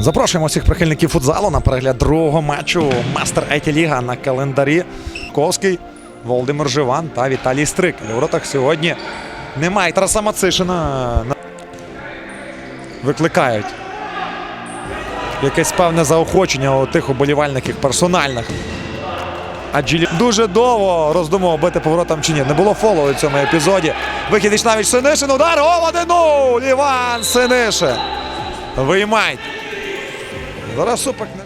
Запрошуємо всіх прихильників футзалу на перегляд другого матчу Мастер Еті Ліга на календарі. Ковський, Володимир Живан та Віталій Стрик. У воротах сьогодні немає Тараса Мацишина. Викликають якесь певне заохочення у тих уболівальників персональних. Адже дуже довго роздумував бити поворотом чи ні. Не було фолу у цьому епізоді. Вихід Вічнавіч Синишин. Удар. Гол 1-0. Іван Синишин. Виймайте. Зараз супик не.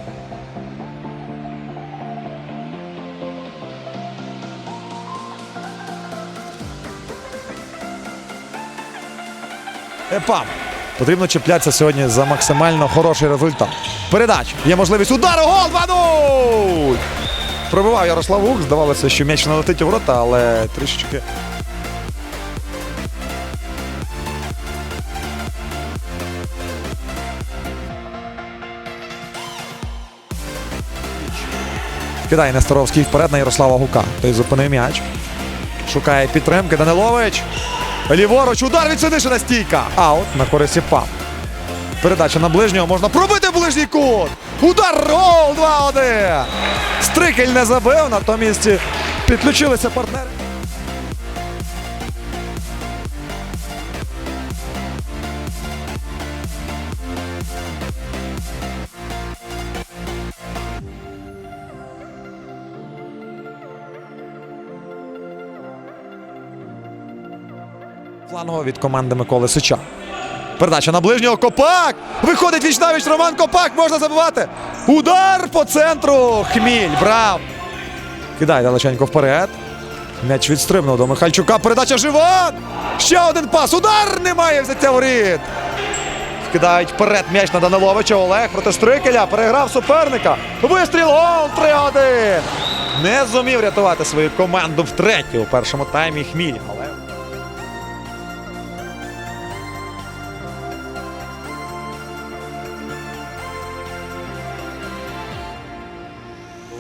Епам. Потрібно чіплятися сьогодні за максимально хороший результат. Передач. Є можливість удару. Гол 2-0! Пробивав Ярослав Гук. Здавалося, що м'яч не летить у ворота, але трішечки. Кидає Несторовський вперед на Ярослава Гука. Той зупинив м'яч. Шукає підтримки. Данилович. Ліворуч. Удар від Синишина. Стійка. Аут на користь ПАП. Передача на ближнього. Можна пробити ближній кут. Удар. Гол 2-1. Стрикель не забив. Натомість підключилися партнери. Флангово від команди Миколи Сича. Передача на ближнього. Копак! Виходить вічнавіч Роман Копак. Можна забивати. Удар по центру. Хміль. Брав. Кидає далеченько вперед. М'яч відстрибнув до Михальчука. Передача Живан. Ще один пас. Удар немає взяття воріт. Кидають вперед м'яч на Даниловича. Олег проти Стрикеля. Переграв суперника. Вистріл. Гол 3-1. Не зумів рятувати свою команду втретє у першому таймі Хміль.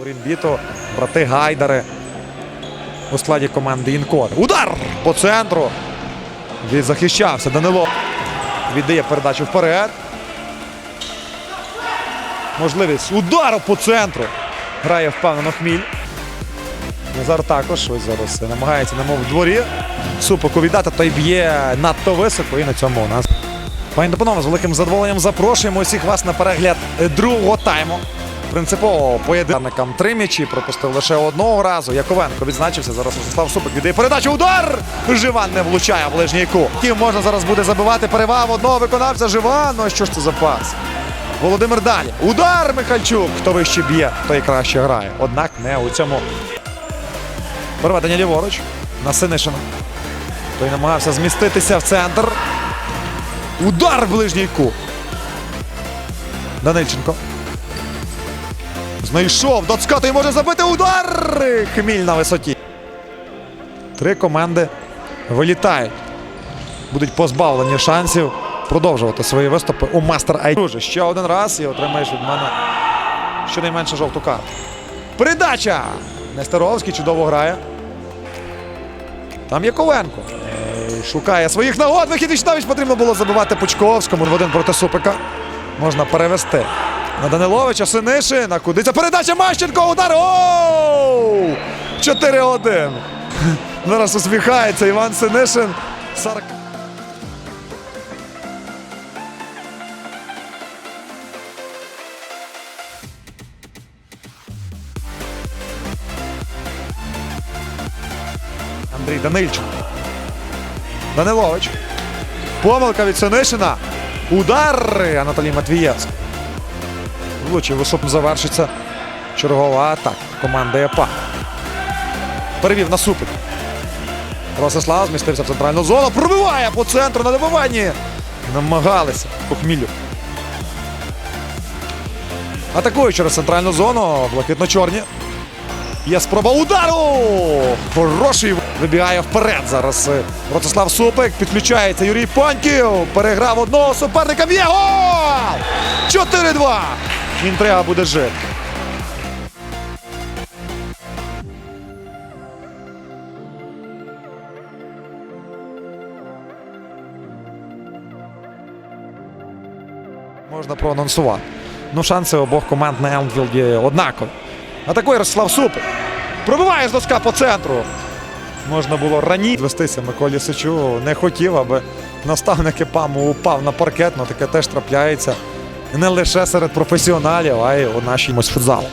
Орінбіто, брати Гайдари у складі команди Інкор. Удар по центру. Він захищався. Данило віддає передачу вперед. Можливість удару по центру. Грає впевнено Хміль. Назар також ось зараз намагається, немов в дворі. Супоку віддати, той б'є надто високо і на цьому у нас. Пані та з великим задоволенням запрошуємо усіх вас на перегляд другого тайму. Принципово поєдинникам три м'ячі пропустив лише одного разу. Яковенко відзначився. Зараз Ростислав Супик віддає передачу. Удар! Живан не влучає в ближній кут. Ким можна зараз буде забивати перевагу одного виконавця Живан. Ну що ж це за пас? Володимир далі. Удар Михальчук. Хто вище б'є, той краще грає. Однак не у цьому. Переведення ліворуч на Синишина. Той намагався зміститися в центр. Удар в ближній кут. Данильченко. Знайшов. Доцкато і може забити удар. Хміль на висоті. Три команди вилітають. Будуть позбавлені шансів продовжувати свої виступи у Мастер Ай. Друже, ще один раз і отримаєш від мене щонайменше жовту карту. Передача! Нестеровський чудово грає. Там Яковенко. Шукає своїх нагод. Вихід Вічнавіч потрібно було забивати Пучковському. В один проти Супика. Можна перевести. На Даниловича Синишин. А куди ця передача Мащенко. Удар. Оу! 4-1. Зараз усміхається Іван Синишин. Сарк. Андрій Данильченко. Данилович. Помилка від Синишина. Удар Анатолій Матвієвський. Влучив високо завершиться чергова атака команди ЕПА. Перевів на супик. Ростислав змістився в центральну зону. Пробиває по центру на добиванні. Намагалися по хмілю. Атакує через центральну зону. Блакитно-чорні. Є спроба удару! Хороший вибігає вперед зараз. Ростислав Супик. Підключається Юрій Паньків. Переграв одного суперника. Є гол! 4-2. Інтрига буде жити. Можна проанонсувати. Ну, шанси обох команд на Елмфілді однакові. Атакує Ростислав Супер. Пробиває з доска по центру. Можна було раніше звестися Миколі Сичу. Не хотів, аби наставник ЕПАМу упав на паркет. Ну таке теж трапляється. Не лише серед професіоналів, а й у нашій футзалу.